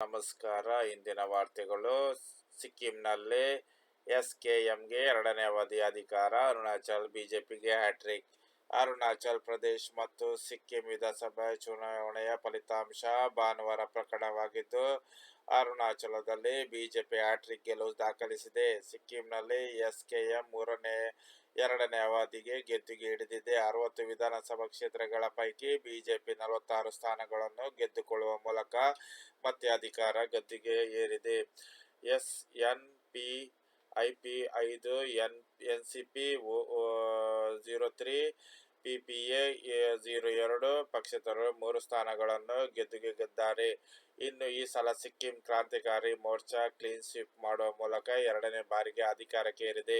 ನಮಸ್ಕಾರ. ಇಂದಿನ ವಾರ್ತೆಗಳು. ಸಿಕ್ಕಿಂನಲ್ಲಿ ಎಸ್ ಎಸ್ಕೆಎಂಗೆ ಎರಡನೇ ಅವಧಿ ಅಧಿಕಾರ. ಅರುಣಾಚಲ್ ಬಿಜೆಪಿಗೆ ಹ್ಯಾಟ್ರಿಕ್ ಅರುಣಾಚಲ್ ಪ್ರದೇಶ್ ಮತ್ತು ಸಿಕ್ಕಿಂ ವಿಧಾನಸಭೆ ಚುನಾವಣೆಯ ಫಲಿತಾಂಶ ಭಾನುವಾರ ಪ್ರಕಟವಾಗಿದ್ದು, ಅರುಣಾಚಲದಲ್ಲಿ ಬಿಜೆಪಿ ಹ್ಯಾಟ್ರಿಕ್ ಗೆಲುವು ದಾಖಲಿಸಿದೆ. ಸಿಕ್ಕಿಂನಲ್ಲಿ ಎಸ್ಕೆಎಂ ಮೂರನೇ, ಎರಡನೇ ಅವಧಿಗೆ ಗೆದ್ದುಗೆ ಹಿಡಿದಿದೆ. ಅರವತ್ತು ವಿಧಾನಸಭಾ ಕ್ಷೇತ್ರಗಳ ಪೈಕಿ ಬಿಜೆಪಿ ನಲವತ್ತಾರು ಸ್ಥಾನಗಳನ್ನು ಗೆದ್ದುಕೊಳ್ಳುವ ಮೂಲಕ ಮತ್ತೆ ಅಧಿಕಾರ ಗದ್ದುಗೆ ಏರಿದೆ. S N P I P ಐದು, N N C P zero three P P A zero ಎರಡು, ಪಕ್ಷೇತರರು ಮೂರು ಸ್ಥಾನಗಳನ್ನು ಗೆದ್ದುಗೆ ಗೆದ್ದಾರೆ. ಇನ್ನು ಈ ಸಲ ಸಿಕ್ಕಿಂ ಕ್ರಾಂತಿಕಾರಿ ಮೋರ್ಚಾ ಕ್ಲೀನ್ ಸ್ವೀಪ್ ಮಾಡುವ ಮೂಲಕ ಎರಡನೇ ಬಾರಿಗೆ ಅಧಿಕಾರಕ್ಕೆ ಏರಿದೆ.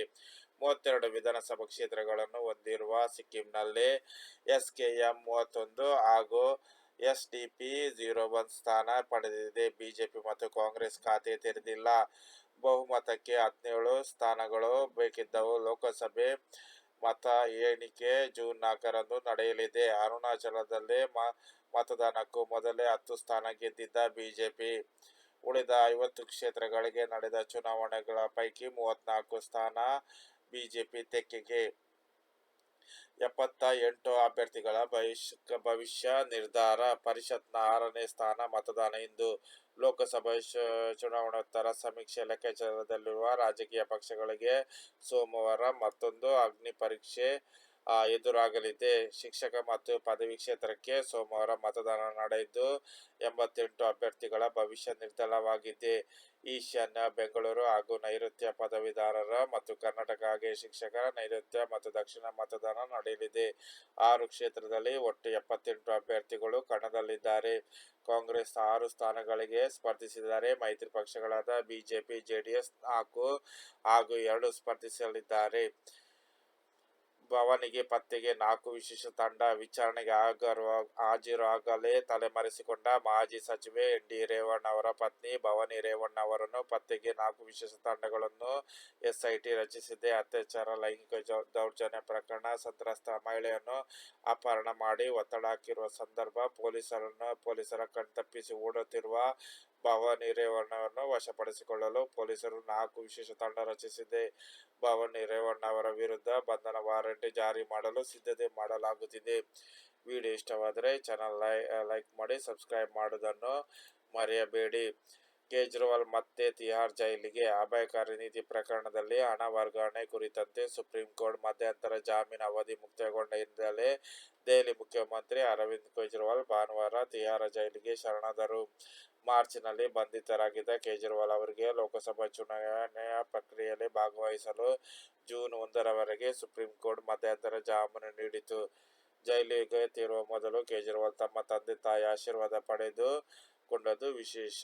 ಮೂವತ್ತೆರಡು ವಿಧಾನಸಭಾ ಕ್ಷೇತ್ರಗಳನ್ನು ಹೊಂದಿರುವ ಸಿಕ್ಕಿಂನಲ್ಲಿ ಎಸ್ ಕೆ ಎಂ ಮೂವತ್ತೊಂದು ಹಾಗೂ S D P zero one ಸ್ಥಾನ ಪಡೆದಿದೆ. ಬಿಜೆಪಿ ಮತ್ತು ಕಾಂಗ್ರೆಸ್ ಖಾತೆ ತೆರೆದಿಲ್ಲ. ಬಹುಮತಕ್ಕೆ ಹದಿನೇಳು ಸ್ಥಾನಗಳು ಬೇಕಿದ್ದವು. ಲೋಕಸಭೆ ಮತ ಎಣಿಕೆ ಜೂನ್ ನಾಲ್ಕರಂದು ನಡೆಯಲಿದೆ. ಅರುಣಾಚಲದಲ್ಲಿ ಮ, ಮತದಾನಕ್ಕೂ ಮೊದಲೇ ಹತ್ತು ಸ್ಥಾನ ಗೆದ್ದಿದ್ದ ಬಿಜೆಪಿ. ಉಳಿದ ಐವತ್ತು ಕ್ಷೇತ್ರಗಳಿಗೆ ನಡೆದ ಚುನಾವಣೆಗಳ ಪೈಕಿ ಮೂವತ್ನಾಲ್ಕು ಸ್ಥಾನ ಬಿಜೆಪಿ ತೆಕ್ಕೆಗೆ. ಎಪ್ಪತ್ತ ಎಂಟು ಅಭ್ಯರ್ಥಿಗಳ ಭವಿಷ್ಯ ಭವಿಷ್ಯ ನಿರ್ಧಾರ ಪರಿಷತ್ನ ಆರನೇ ಸ್ಥಾನ ಮತದಾನ ಇಂದು. ಲೋಕಸಭಾ ಚುನಾವಣೋತ್ತರ ಸಮೀಕ್ಷೆ ಲೆಕ್ಕಾಚಾರದಲ್ಲಿರುವ ರಾಜಕೀಯ ಪಕ್ಷಗಳಿಗೆ ಸೋಮವಾರ ಮತ್ತೊಂದು ಅಗ್ನಿ ಪರೀಕ್ಷೆ ಎದುರಾಗಲಿದೆ. ಶಿಕ್ಷಕ ಮತ್ತು ಪದವಿ ಕ್ಷೇತ್ರಕ್ಕೆ ಸೋಮವಾರ ಮತದಾನ ನಡೆಯಿತು ಎಂಬತ್ತೆಂಟು ಅಭ್ಯರ್ಥಿಗಳ ಭವಿಷ್ಯ ನಿರ್ಧಾರವಾಗಿದೆ ಈಶಾನ್ಯ, ಬೆಂಗಳೂರು ಹಾಗೂ ನೈಋತ್ಯ ಪದವೀಧರರ ಮತ್ತು ಕರ್ನಾಟಕ ಹಾಗೆ ಶಿಕ್ಷಕರ ನೈಋತ್ಯ ಮತ್ತು ದಕ್ಷಿಣ ಮತದಾನ ನಡೆಯಲಿದೆ. ಆರು ಕ್ಷೇತ್ರದಲ್ಲಿ ಒಟ್ಟು ಎಪ್ಪತ್ತೆಂಟು ಅಭ್ಯರ್ಥಿಗಳು ಕಣದಲ್ಲಿದ್ದಾರೆ. ಕಾಂಗ್ರೆಸ್ ಆರು ಸ್ಥಾನಗಳಿಗೆ ಸ್ಪರ್ಧಿಸಿದ್ದಾರೆ. ಮೈತ್ರಿ ಪಕ್ಷಗಳಾದ ಬಿಜೆಪಿ, ಜೆಡಿಎಸ್ ನಾಲ್ಕು ಹಾಗೂ ಎರಡು ಸ್ಪರ್ಧಿಸಲಿದ್ದಾರೆ. ಭವನಿಗೆ ಪತ್ತೆಗೆ ನಾಲ್ಕು ವಿಶೇಷ ತಂಡ ವಿಚಾರಣೆಗೆ ಹಾಜರಾಗಲೇ ತಲೆಮರೆಸಿಕೊಂಡ ಮಾಜಿ ಸಚಿವೆ ಎನ್ ಡಿ ರೇವಣ್ಣ ಅವರ ಪತ್ನಿ ಭವಾನಿ ರೇವಣ್ಣ ಅವರನ್ನು ಪತ್ತೆಗೆ ನಾಲ್ಕು ವಿಶೇಷ ತಂಡಗಳನ್ನು ಎಸ್ಐಟಿ ರಚಿಸಿದೆ. ಅತ್ಯಾಚಾರ, ಲೈಂಗಿಕ ದೌರ್ಜನ್ಯ ಪ್ರಕರಣ, ಸಂತ್ರಸ್ತ ಮಹಿಳೆಯನ್ನು ಅಪಹರಣ ಮಾಡಿ ಒತ್ತಡ ಹಾಕಿರುವ ಸಂದರ್ಭ ಪೊಲೀಸರನ್ನು ಪೊಲೀಸರ ಕಣ್ತಪ್ಪಿಸಿ ಓಡುತ್ತಿರುವ ಭವಾನಿ ರೇವಣ್ಣವನ್ನು ವಶಪಡಿಸಿಕೊಳ್ಳಲು ಪೊಲೀಸರು ನಾಲ್ಕು ವಿಶೇಷ ತಂಡ ರಚಿಸಿದೆ. ಭವಾನಿ ರೇವಣ್ಣ ಅವರ ವಿರುದ್ಧ ಬಂಧನ ವಾರೆಂಟ್ ಜಾರಿ ಮಾಡಲು ಸಿದ್ಧತೆ ಮಾಡಲಾಗುತ್ತಿದೆ. ವಿಡಿಯೋ ಇಷ್ಟವಾದರೆ ಚಾನಲ್ ಲೈಕ್ ಮಾಡಿ ಸಬ್ಸ್ಕ್ರೈಬ್ ಮಾಡುವುದನ್ನು ಮರೆಯಬೇಡಿ. ಕೇಜ್ರಿವಾಲ್ ಮತ್ತೆ ತಿಹಾರ್ ಜೈಲಿಗೆ ಅಭಯಕಾರಿ ನೀತಿ ಪ್ರಕರಣದಲ್ಲಿ ಹಣ ವರ್ಗಾವಣೆ ಕುರಿತಂತೆ ಸುಪ್ರೀಂ ಕೋರ್ಟ್ ಮಧ್ಯಂತರ ಜಾಮೀನು ಅವಧಿ ಮುಕ್ತಗೊಂಡ ಹಿನ್ನೆಲೆ ದೆಹಲಿ ಮುಖ್ಯಮಂತ್ರಿ ಅರವಿಂದ್ ಕೇಜ್ರಿವಾಲ್ ಭಾನುವಾರ ತಿಹಾರ ಜೈಲಿಗೆ ಶರಣಾದರು. ಮಾರ್ಚ್ನಲ್ಲಿ ಬಂಧಿತರಾಗಿದ್ದ ಕೇಜ್ರಿವಾಲ್ ಅವರಿಗೆ ಲೋಕಸಭಾ ಚುನಾವಣೆಯ ಪ್ರಕ್ರಿಯೆಯಲ್ಲಿ ಭಾಗವಹಿಸಲು ಜೂನ್ ಒಂದರವರೆಗೆ ಸುಪ್ರೀಂ ಕೋರ್ಟ್ ಮಧ್ಯಂತರ ಜಾಮೀನು ನೀಡಿತು. ಜೈಲಿಗೆ ತೀರುವ ಮೊದಲು ಕೇಜ್ರಿವಾಲ್ ತಮ್ಮ ತಂದೆ ತಾಯಿ ಆಶೀರ್ವಾದ ಪಡೆದು ಕೊಂಡದು ವಿಶೇಷ.